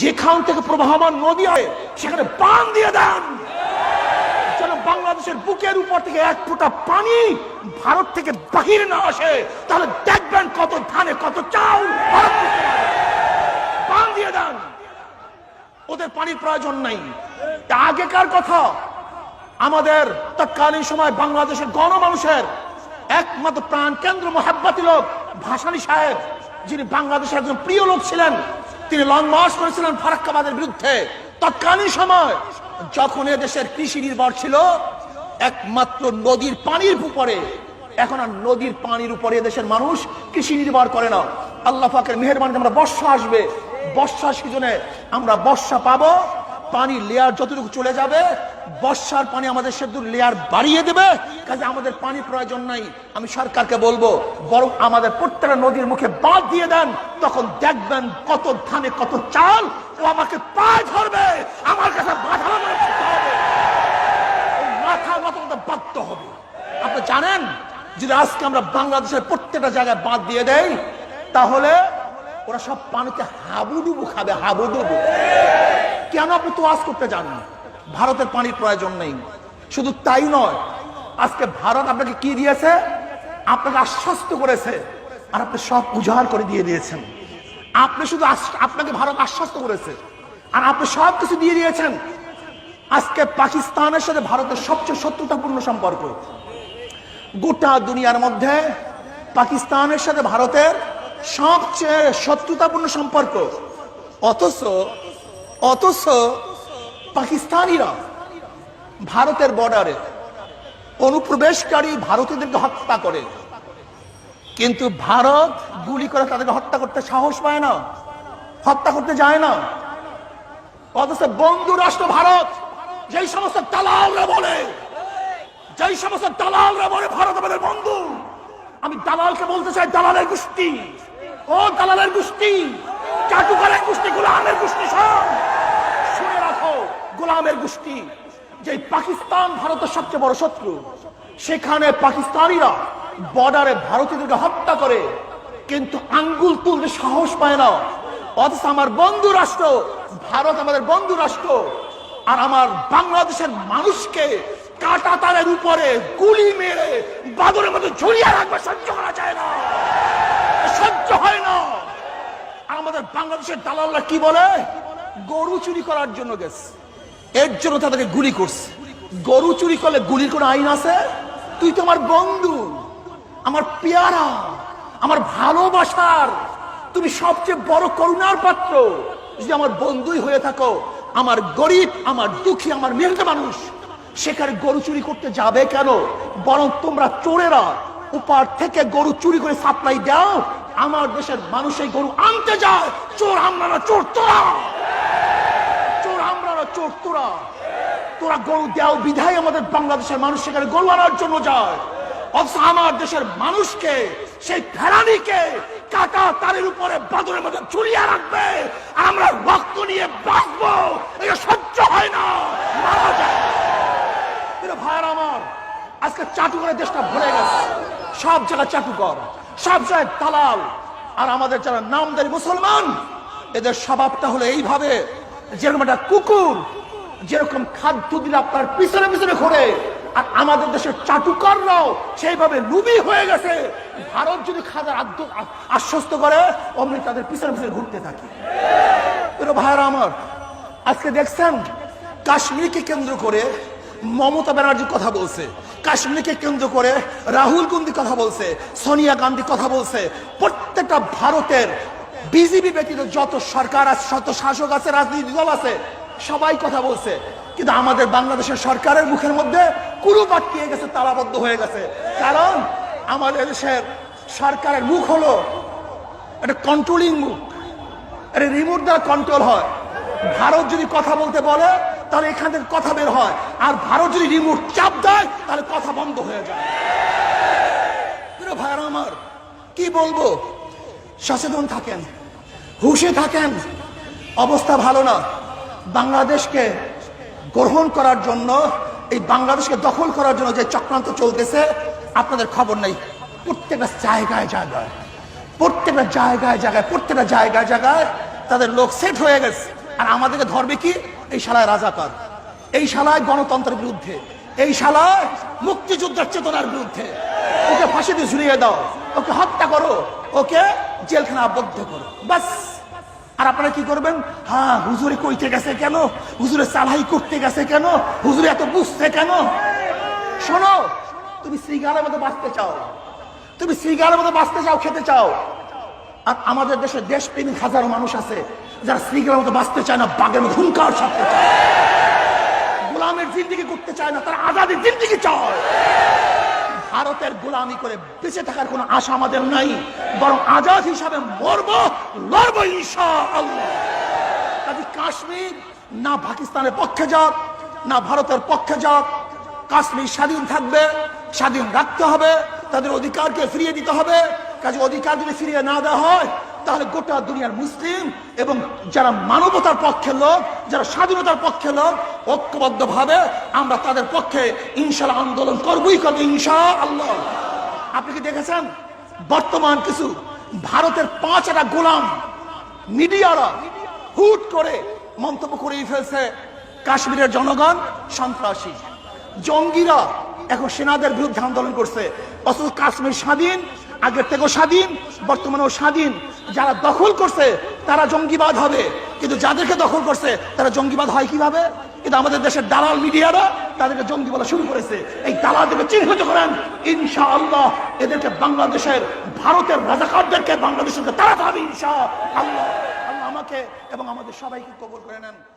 যেখান থেকে প্রবাহমান নদী হয় সেখানে বান দিয়ে দেন। যেন বাংলাদেশের বুকের উপর থেকে এক ফোঁটা পানি ভারত থেকে বাহির না আসে, তাহলে দেখবেন কত ধানে কত চাউল। বান দিয়ে দেন। ওদের পানির প্রয়োজন নাই। আগেকার কথা, আমাদের তৎকালীন সময় বাংলাদেশের গণমানুষের একমাত্র প্রাণ কেন্দ্র মহাব্বাতি লোক ভাসানী সাহেব, যিনি বাংলাদেশের একজন প্রিয় লোক ছিলেন তিনি লং মার্চ করেছিলেন ফারাক্কাবাদের বিরুদ্ধে। তৎকালীন সময় যখন দেশের কৃষি নির্ভর ছিল, একমাত্র নদীর পানির উপরে। এখন আর নদীর পানির উপরে দেশের মানুষ কৃষি নির্ভর করে না। আল্লাহ ফাকের মেহরবানিতে আমরা বর্ষা আসবে। বর্ষা সিজনে আমরা বর্ষা পাবো। পানি লেয়ার যতটুকু চলে যাবে, বর্ষার পানি আমাদের সেতু লেয়ার বাড়িয়ে দেবে। কাজে আমাদের পানি প্রয়োজন নাই। আমি সরকারকে বলব, বরং আমাদের প্রত্যেকটা নদীর মুখে বাদ দিয়ে দেন, তখন দেখবেন কত ধানে কত চাল, ও আমাকে পায়ে ধরবে, আমার কাছে বাধা লাগাতে হবে। ও মাথা মতো মতো বাধ্য হবে। আপনি জানেন, যদি আজকে আমরা বাংলাদেশের প্রত্যেকটা জায়গায় বাদ দিয়ে দেই, তাহলে ওরা সব পানিতে হাবুডুবু খাবে, হাবুডুবু। কেন আপনি তো আজ করতে যান না? ভারতের পানির প্রয়োজন নেই। শুধু তাই নয়, আজকে ভারত আপনাকে কি দিয়েছে? আপনাকে আশ্বস্ত করেছে আর আপনি সব উজাড় করে দিয়ে দিয়েছেন। আপনি শুধু আপনাকে ভারত আশ্বস্ত করেছে আর আপনি সব কিছু দিয়ে দিয়েছেন। আজকে পাকিস্তানের সাথে ভারতের সবচেয়ে শত্রুতাপূর্ণ সম্পর্ক। গোটা দুনিয়ার মধ্যে পাকিস্তানের সাথে ভারতের সবচেয়ে শত্রুতাপূর্ণ সম্পর্ক। অথচ অথচ পাকিস্তানিরা ভারতের বর্ডারে অনুপ্রবেশকারী ভারতীয়দেরকে হত্যা করে। কিন্তু ভারত গুলি করে তাদেরকে হত্যা করতে সাহস পায় না, হত্যা করতে যায় না। অথচ বন্ধু রাষ্ট্র ভারত, যেই সমস্ত দালালরা বলে, যেই সমস্ত দালালরা বলে ভারত আমাদের বন্ধু, আমি দালালকে বলতে চাই দালালের গোষ্ঠী। ও দালালের গোষ্ঠী, চাটুকারের গোষ্ঠী, গোলামের গোষ্ঠী সব। গোলামের গোষ্ঠী যে পাকিস্তান ভারতের সবচেয়ে বড় শত্রু, সেখানে পাকিস্তানিরা বর্ডারে ভারতীয়দেরকে হত্যা করে, কিন্তু আঙ্গুল তুলতে সাহস পায় না। অথচ আমার বন্ধু রাষ্ট্র, ভারত আমাদের বন্ধু রাষ্ট্র, আর আমার বাংলাদেশের মানুষকে কাটা তারের উপরে গুলি মেরে বাদরের মতো ঝুলিয়ে রাখবে সহ্য করা যায় না। সহ্য হয় না। আমাদের বাংলাদেশের দালালরা কি বলে? গরু চুরি করার জন্য গেছে। এর জন্য তাদেরকে গুলি করছে। গরু চুরি করলে গুলির কোনো আইন আছে? তুই তো আমার বন্ধু, আমার পেয়ারা, আমার ভালোবাসার। তুমি সবচেয়ে বড় করুণার পাত্র। যদি আমার বন্ধুই হয়ে থাকো, আমার গরিব, আমার দুঃখী, আমার মেহনত মানুষ, সেখানে গরু চুরি করতে যাবে কেন? বরং তোমরা চোরেরা, উপার থেকে গরু চুরি করে সাপ্লাই দাও। আমার দেশের মানুষ এই গরু আনতে যায়। চোর আমরা না চোর তোরা। চোর তোরা। তোরা গরু দেও বিধায় আমাদের বাংলাদেশের মানুষ সেখানে গরু আনার জন্য যায়। অথচ আমার দেশের মানুষকে, সেই ফেরানিকে কাটা তারের উপরে বাদরের মধ্যে ঝুলিয়ে রাখবে। আমরা রক্ত নিয়ে বাঁচবো। এটা সহ্য হয় না। মারা যায়। এটা ভাইয়ার আমার, আজকে চাটু করে দেশটা ভরে গেছে। সব জায়গায় চাটুকর, সব জায়গায় দালাল। আর আমাদের যারা নামদারি মুসলমান, এদের স্বভাবটা হলো এইভাবে। যেরকম একটা কুকুর, যেরকম খাদ্য দিলে আপনার পিছনে পিছনে ঘোরে, আর আমাদের দেশের চাটুকাররাও সেইভাবে লুবি হয়ে গেছে। ভারত যদি খাদার আশ্বস্ত করে, অমনি তাদের পিছনে পিছনে ঘুরতে থাকে। এরা আমার, আজকে দেখছেন, কাশ্মীরকে কেন্দ্র করে মমতা ব্যানার্জি কথা বলছে। কাশ্মীরকে কেন্দ্র করে রাহুল গান্ধী কথা বলছে, সোনিয়া গান্ধী কথা বলছে। প্রত্যেকটা ভারতের বিজেপি ব্যতীত যত সরকার আছে, যত শাসক আছে রাজনীতি দল আছে, সবাই কথা বলছে। কিন্তু আমাদের বাংলাদেশের সরকারের মুখের মধ্যে কুরু পাঠিয়ে গেছে, তালাবদ্ধ হয়ে গেছে। কারণ আমাদের দেশের সরকারের মুখ হলো একটা কন্ট্রোলিং মুখ। এটা রিমোট দ্বারা কন্ট্রোল হয়। ভারত যদি কথা বলতে বলে, তাহলে এখান থেকে কথা বের হয়। আর ভারত যদি রিমোট চাপ দেয়, তাহলে কথা বন্ধ হয়ে যায়। ভাইরা আমার, কি বলব? সচেতন থাকেন। হুশে থাকেন। অবস্থা ভালো না। বাংলাদেশকে গ্রহণ করার জন্য, এই বাংলাদেশকে দখল করার জন্য যে চক্রান্ত চলতেছে, আপনাদের খবর নেই। প্রত্যেকটা জায়গায় জায়গায়, প্রত্যেকটা জায়গায় জায়গায়, প্রত্যেকটা জায়গায় জায়গায় তাদের লোক সেট হয়ে গেছে। আর আমাদেরকে ধরবে কি? এই শালায় রাজাকার, এই শালায় গণতন্ত্রের বিরুদ্ধে, এই শালায় মুক্তিযুদ্ধের চেতনার বিরুদ্ধে। ওকে ফাঁসি দিয়ে ঝুলিয়ে দাও, ওকে হত্যা করো, ওকে জেলখানা আবদ্ধ করো। বাস আর আপনারা কি করবেন? হ্যাঁ হুজুরে কইতে গেছে কেন? হুজুরে চালাই করতে গেছে কেন? হুজুরে এত বুঝতে কেন? শোনো, তুমি শ্রীগালের মতো বাঁচতে চাও। তুমি শ্রীগালের মতো বাঁচতে চাও, খেতে চাও। আর আমাদের দেশে দেশপ্রেমিক হাজারো মানুষ আছে, যারা শ্রীগালের মতো বাঁচতে চায় না, বাঘের মতো হুঙ্কার ছাড়তে চায়। গোলামের জিন্দিগি করতে চায় না, তারা আজাদের জিন্দিগি চায়। ভারতের গোলামি করে বেঁচে থাকার কোনো আশা আমাদের নাই, বরং আজাদ হিসাবে মরব, লড়ব ঈশা কাশ্মীর না পাকিস্তানের পক্ষে যাক, না ভারতের পক্ষে যাক, কাশ্মীর স্বাধীন থাকবে, স্বাধীন রাখতে হবে, তাদের অধিকারকে ফিরিয়ে দিতে হবে। কাজে অধিকার যদি ফিরিয়ে না দেওয়া হয় তাহলে গোটা দুনিয়ার মুসলিম এবং যারা মানবতার পক্ষের লোক, যারা স্বাধীনতার পক্ষের লোক ঐক্যবদ্ধ ভাবে আমরা তাদের পক্ষে ইনশাল্লাহ আন্দোলন করবই করব ইনশা আল্লাহ আপনি কি দেখেছেন? বর্তমান কিছু ভারতের পাঁচটা গোলাম, মিডিয়ারা হুট করে মন্তব্য করেই ফেলছে কাশ্মীরের জনগণ সন্ত্রাসী। জঙ্গিরা এখন সেনাদের বিরুদ্ধে আন্দোলন করছে। অথচ কাশ্মীর স্বাধীন আগের থেকেও স্বাধীন, বর্তমানেও স্বাধীন। যারা দখল করছে, তারা জঙ্গিবাদ হবে। কিন্তু যাদেরকে দখল করছে, তারা জঙ্গিবাদ হয় কীভাবে? কিন্তু আমাদের দেশের দালাল মিডিয়ারা তাদেরকে জঙ্গি বলা শুরু করেছে। এই দালালদেরকে চিহ্নিত করেন। ইনশা আল্লাহ এদেরকে বাংলাদেশের, ভারতের রাজাকারদেরকে বাংলাদেশকে তারা হবে ইনশা আল্লাহ আল্লাহ আমাকে এবং আমাদের সবাইকে কবর করে নেন।